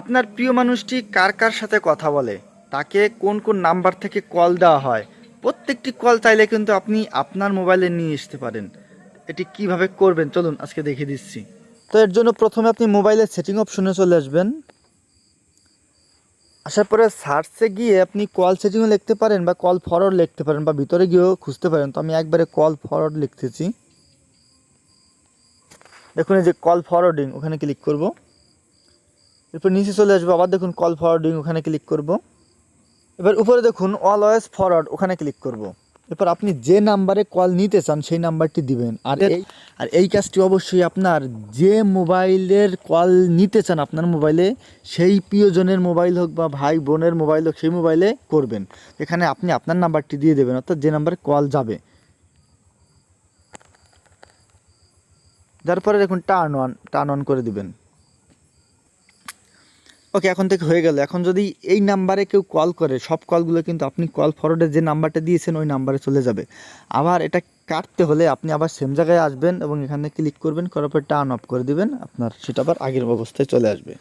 আপনার প্রিয় মানুষটি কার কার সাথে কথা বলে? তাকে কোন কোন নাম্বার থেকে কল দেওয়া হয়? প্রত্যেকটি কল চাইলে কিন্তু আপনি আপনার মোবাইলে নিয়ে আসতে পারেন। এটি কীভাবে করবেন? চলুন আজকে দেখিয়ে দিচ্ছি। তো এর জন্য প্রথমে আপনি মোবাইলের সেটিং অপশনে চলে আসবেন। আসার পরে সার্চে গিয়ে আপনি কল সেটিংও লিখতে পারেন বা কল ফরওয়ার্ড লিখতে পারেন বা ভিতরে গিয়েও খুঁজতে পারেন। তো আমি একবারে কল ফরওয়ার্ড লিখতেছি। দেখুন এই যে কল ফরওয়ার্ডিং ওখানে ক্লিক করব। এরপর নিচে চলে আসব, আবার দেখুন কল ফরওয়ার্ডিং ওখানে ক্লিক করব। এবার উপরে দেখুন অলওয়েজ ফরওয়ার্ড ওখানে ক্লিক করব। এরপর আপনি যে নাম্বারে কল নিতে চান, সেই নাম্বারটি দিবেন। আর এই আর এই কাজটি অবশ্যই আপনার যে মোবাইলের কল নিতে চান আপনার মোবাইলে, সেই প্রিয়জনের মোবাইল হোক বা ভাই বোনের মোবাইল হোক, সেই মোবাইলে করবেন। এখানে আপনি আপনার নাম্বারটি দিয়ে দেবেন, অর্থাৎ যে নাম্বারে কল যাবে। তারপরে দেখুন টার্ন অন টার্ন অন করে দিবেন। ওকে এখন থেকে হয়ে গেল। এখন যদি এই নাম্বারে কেউ কল করে, সব কলগুলো কিন্তু আপনি কল ফরওয়ার্ডে যে নাম্বারটা দিয়েছেন, ওই নাম্বারে চলে যাবে। আবার এটা কাটতে হলে আপনি আবার সেম জায়গায় আসবেন এবং এখানে ক্লিক করবেন, করার পর টার্ন অফ করে দিবেন, আপনার সেটা আবার আগের অবস্থায় চলে আসবে।